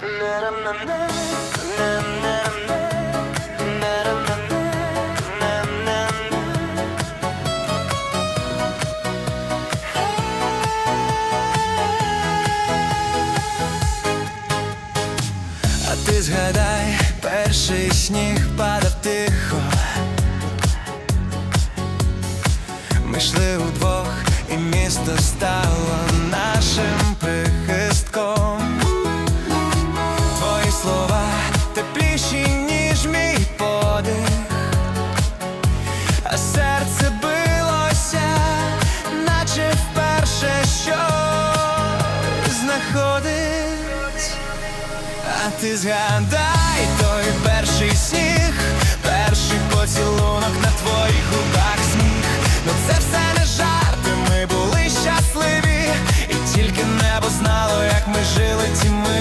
А ти згадай, перший сніг падав тихо. Ми йшли удвох, і місто стало серце билося, наче вперше щось знаходить. А ти згадай той перший сніг, перший поцілунок на твоїх губах сміх. Ну це все не жарти, ми були щасливі, і тільки небо знало, як ми жили ті миті.